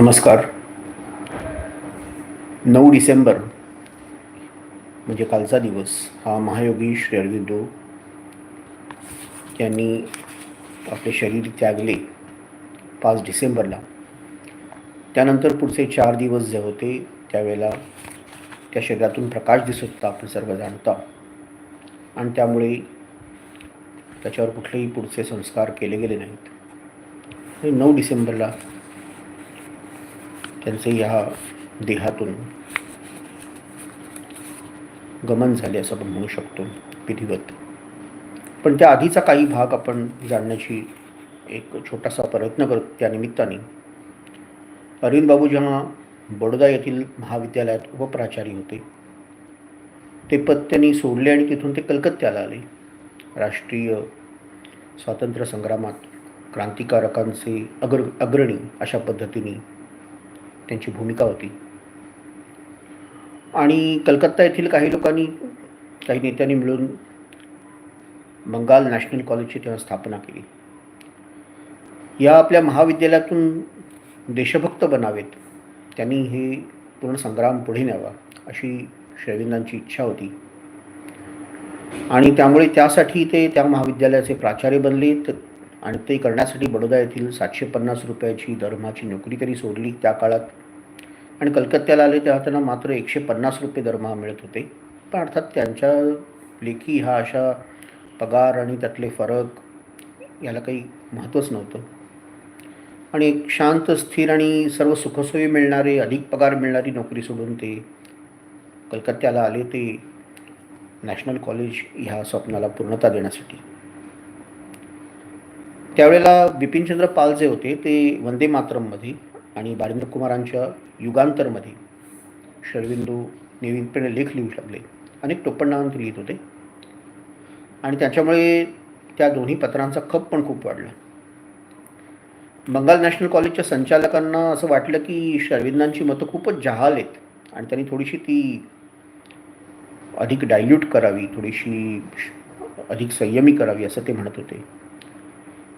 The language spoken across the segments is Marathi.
नमस्कार. नऊ डिसेंबर म्हणजे कालचा दिवस हा महायोगी श्री अरविंदो यांनी आपले शरीर त्यागले पाच डिसेंबरला. त्यानंतर पुढचे चार दिवस जे होते त्यावेळेला त्या शरीरातून प्रकाश दिसत होता आपण सर्व जाणता. आणि त्यामुळे त्याच्यावर कुठलेही पुढचे संस्कार केले गेले नाहीत. नऊ डिसेंबरला त्यांचे या देहातून गमन झाले असं आपण म्हणू शकतो विधिवत. पण त्या आधीचा काही भाग आपण जाणण्याची एक छोटासा प्रयत्न करतो त्या निमित्ताने. अरविंद बाबू जेव्हा बडोदा येथील महाविद्यालयात उपप्राचार्य होते ते पद त्यांनी सोडले आणि तिथून ते कलकत्त्याला आले. राष्ट्रीय स्वातंत्र्य संग्रामात क्रांतिकारकांचे अग्र अग्रणी अशा पद्धतीने त्यांची भूमिका होती. आणि कलकत्ता येथील काही लोकांनी काही नेत्यांनी मिळून बंगाल नॅशनल कॉलेजची तेव्हा स्थापना केली. या आपल्या महाविद्यालयातून देशभक्त बनावेत त्यांनी हे पूर्ण संग्राम पुढे न्यावा अशी श्रेविंदांची इच्छा होती. आणि त्यामुळे त्यासाठी ते त्या महाविद्यालयाचे प्राचार्य बनले आणि ते करण्यासाठी बडोदा येथील सातशे पन्नास रुपयाची दरमहाची नोकरी तरी सोडली त्या काळात. आणि कलकत्त्याला आले तेव्हा त्यांना मात्र एकशे पन्नास रुपये दरमहा मिळत होते. पण अर्थात त्यांच्या लेखी हा अशा पगार आणि त्यातले फरक याला काही महत्त्वच नव्हतं. आणि एक शांत स्थिर आणि सर्व सुखसोयी मिळणारे अधिक पगार मिळणारी नोकरी सोडून ते कलकत्त्याला आले ते नॅशनल कॉलेज ह्या स्वप्नाला पूर्णता देण्यासाठी. त्यावेळेला बिपिनचंद्र पाल जे होते ते वंदे मातरममध्ये आणि बालेंद्र कुमारांच्या युगांतरमध्ये शरविंदू नियमितपणे लेख लिहू लागले अनेक टोपणनावांत लिहित होते. आणि त्याच्यामुळे त्या दोन्ही पत्रांचा खप पण खूप वाढला. बंगाल नॅशनल कॉलेजच्या संचालकांना असं वाटलं की शरविंदांची मतं खूपच जहाल आहेत आणि त्यांनी थोडीशी ती अधिक डायल्यूट करावी थोडीशी अधिक संयमी करावी असं ते म्हणत होते.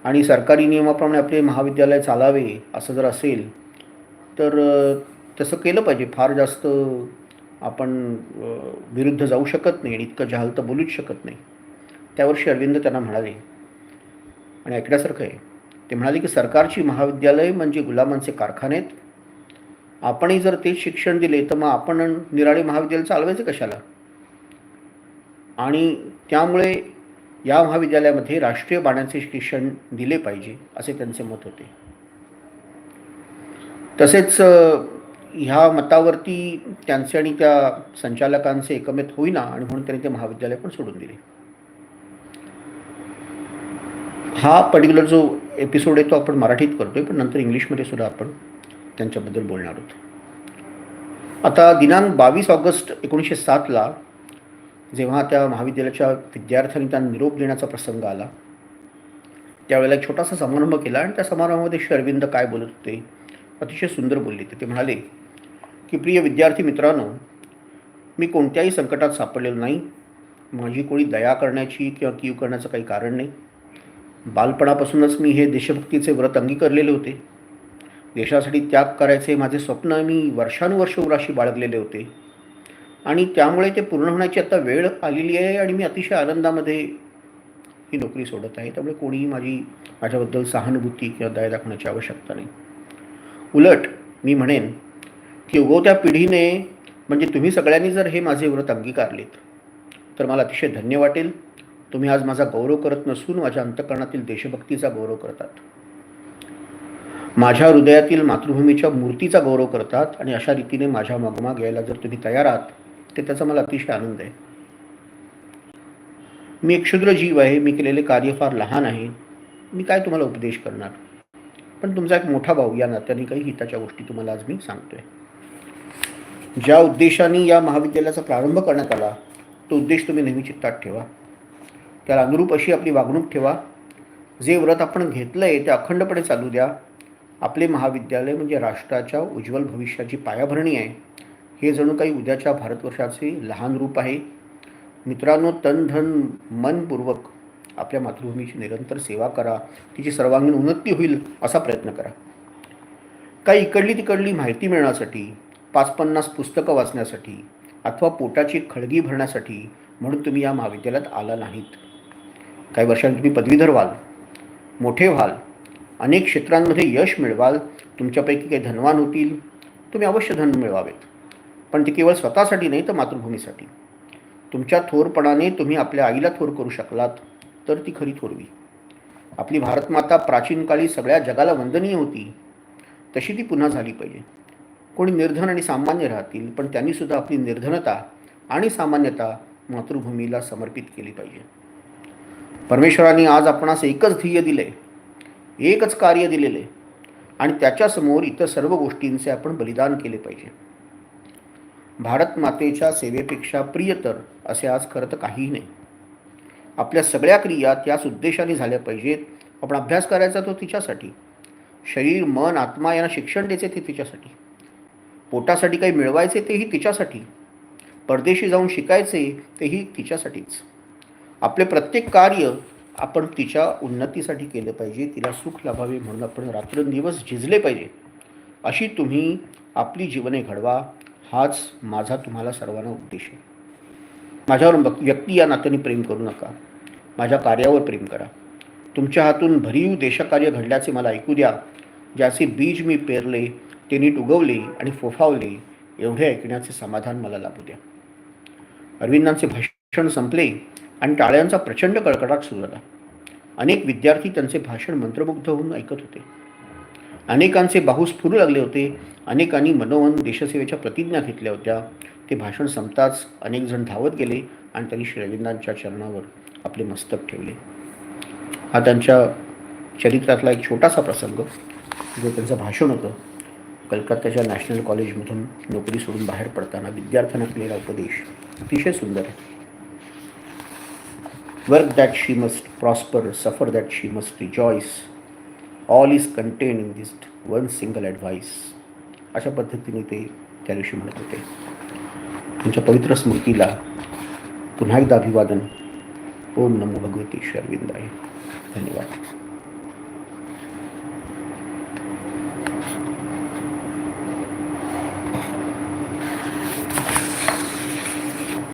आणि सरकारी नियमाप्रमाणे आपले महाविद्यालय चालावे असं जर असेल तर तसं केलं पाहिजे. फार जास्त आपण विरुद्ध जाऊ शकत नाही आणि इतकं जहाल तर बोलूच शकत नाही. त्यावर्षी अरविंद त्यांना म्हणाले आणि ऐकण्यासारखं आहे ते म्हणाले की सरकारची महाविद्यालय म्हणजे गुलामांचे कारखाने आहेत. आपणही जर तेच शिक्षण दिले तर मग आपण निराळे महाविद्यालय चालवायचं कशाला? आणि त्यामुळे या महाविद्यालयामध्ये राष्ट्रीय बाण्याचे शिक्षण दिले पाहिजे असे त्यांचे मत होते. तसेच ह्या मतावरती त्यांचे आणि त्या संचालकांचे एकमेत होईना आणि म्हणून त्यांनी ते महाविद्यालय पण सोडून दिले. हा पर्टिक्युलर जो एपिसोड आहे तो आपण मराठीत करतोय पण नंतर इंग्लिशमध्ये सुद्धा आपण त्यांच्याबद्दल बोलणार आहोत. आता दिनांक बावीस ऑगस्ट एकोणीसशे सातला जेव्हा त्या महाविद्यालयाच्या विद्यार्थ्यांनी त्यांना निरोप देण्याचा प्रसंग आला त्यावेळेला एक छोटासा समारंभ केला आणि त्या समारंभामध्ये श्री अरविंद काय बोलत होते अतिशय सुंदर बोलले ते. म्हणाले की प्रिय विद्यार्थी मित्रांनो मी कोणत्याही संकटात सापडलेलो नाही. माझी कोणी दया करण्याची किंवा कीव करण्याचं काही कारण नाही. बालपणापासूनच मी हे देशभक्तीचे व्रत अंगीकारलेले होते. देशासाठी त्याग करायचे माझे स्वप्न मी वर्षानुवर्ष उराशी बाळगलेले होते. आणि त्यामुळे ते पूर्ण होण्याची आता वेळ आलेली आहे आणि मी अतिशय आनंदामध्ये ही नोकरी सोडत आहे. त्यामुळे कोणीही माझी माझ्याबद्दल सहानुभूती किंवा दया दाखवण्याची आवश्यकता नाही. उलट मी म्हणेन की उगवत्या पिढीने म्हणजे तुम्ही सगळ्यांनी जर हे माझे व्रत अंगीकारलेत तर मला अतिशय धन्य वाटेल. तुम्ही आज माझा गौरव करत नसून माझ्या अंतकरणातील देशभक्तीचा गौरव करतात. माझ्या हृदयातील मातृभूमीच्या मूर्तीचा गौरव करतात आणि अशा रीतीने माझ्या मागोमाग यायला जर तुम्ही तयार आहात ते त्याचा मला अतिशय आनंद आहे. मी एक क्षुद्र जीव आहे मी केलेले कार्य फार लहान आहे. मी काय तुम्हाला उपदेश करणार? पण तुमचा एक मोठा भाऊ या नात्याने काही हिताच्या गोष्टी तुम्हाला आज मी सांगतोय. ज्या उद्देशाने या महाविद्यालयाचा प्रारंभ करण्यात आला तो उद्देश तुम्ही नेहमी चित्तात ठेवा. त्याला अनुरूप अशी आपली वागणूक ठेवा. जे व्रत आपण घेतलं आहे ते अखंडपणे चालू द्या. आपले महाविद्यालय म्हणजे राष्ट्राच्या उज्ज्वल भविष्याची पायाभरणी आहे. हे जणू काही उद्याच्या भारतवर्षाचे लहान रूप आहे. मित्रांनो तन धन मनपूर्वक आपल्या मातृभूमीची निरंतर सेवा करा. तिची सर्वांगीण उन्नती होईल असा प्रयत्न करा. काही इकडली तिकडली माहिती मिळण्यासाठी पाच पन्नास पुस्तकं वाचण्यासाठी अथवा पोटाची खळगी भरण्यासाठी म्हणून तुम्ही या महाविद्यालयात आला नाहीत. काही वर्षांनी तुम्ही पदवीधर व्हाल मोठे व्हाल अनेक क्षेत्रांमध्ये यश मिळवाल तुमच्यापैकी काही धनवान होतील तुम्ही अवश्य धन मिळवावेत. पण ते केवळ स्वतःसाठी नाही तर मातृभूमीसाठी. तुमच्या थोरपणाने तुम्ही आपल्या आईला थोर करू शकलात. तर ती खरी थोरवी. आपली भारतमाता प्राचीन काळी सगळ्या जगाला वंदनीय होती तशी ती पुन्हा झाली पाहिजे. कोणी निर्धन आणि सामान्य राहतील पण त्यांनीसुद्धा आपली निर्धनता आणि सामान्यता मातृभूमीला समर्पित केली पाहिजे. परमेश्वराने आज आपणास एकच ध्येय दिले एकच कार्य दिलेले आणि त्याच्यासमोर इतर सर्व गोष्टींचे आपण बलिदान केले पाहिजे. भारत मातेच्या सेवेपेक्षा प्रियतर असे आज खरं तर काहीही नाही. आपल्या सगळ्या क्रिया त्याच उद्देशाने झाल्या पाहिजेत. आपण अभ्यास करायचा तो तिच्यासाठी. शरीर मन आत्मा यांना शिक्षण द्यायचे ते तिच्यासाठी. पोटासाठी काही मिळवायचे तेही तिच्यासाठी. परदेशी जाऊन शिकायचे तेही तिच्यासाठीच. आपले प्रत्येक कार्य आपण तिच्या उन्नतीसाठी केलं पाहिजे. तिला सुख लाभावे म्हणून आपण रात्रंदिवस झिजले पाहिजे. अशी तुम्ही आपली जीवने घडवा. हाच माझा तुम्हाला सर्वांना उद्देश आहे. माझ्यावर व्यक्ती या नात्याने प्रेम करू नका. माझ्या कार्यावर प्रेम करा. तुमच्या हातून भरीव देशकार्य घडल्याचे मला ऐकू द्या. ज्याचे बीज मी पेरले ते नीट उगवले आणि फोफावले एवढे ऐकण्याचे समाधान मला लाभू द्या. अरविंदांचे भाषण संपले आणि टाळ्यांचा प्रचंड कडकडाट सुरू झाला. अनेक विद्यार्थी त्यांचे भाषण मंत्रमुग्ध होऊन ऐकत होते. अनेकांचे बाहूस स्फुरू लागले होते. अनेकांनी मनोमन देशसेवेच्या प्रतिज्ञा घेतल्या होत्या. ते भाषण संपताच अनेक जण धावत गेले आणि त्यांनी श्री रवींद्रांच्या चरणावर आपले मस्तक ठेवले. हा त्यांच्या चरित्रातला एक छोटासा प्रसंग जो त्यांचं भाषण होतं. कलकत्त्याच्या नॅशनल कॉलेजमधून नोकरी सोडून बाहेर पडताना विद्यार्थ्यांना केलेला उपदेश अतिशय सुंदर आहे. Work that she must prosper suffer that she must rejoice all is contain in this one single advice अशा पद्धतीने ते त्या दिवशी म्हणत होते. त्यांच्या पवित्र स्मृतीला पुन्हा एकदा अभिवादन. ओम नमो भगवती श्री आहे धन्यवाद.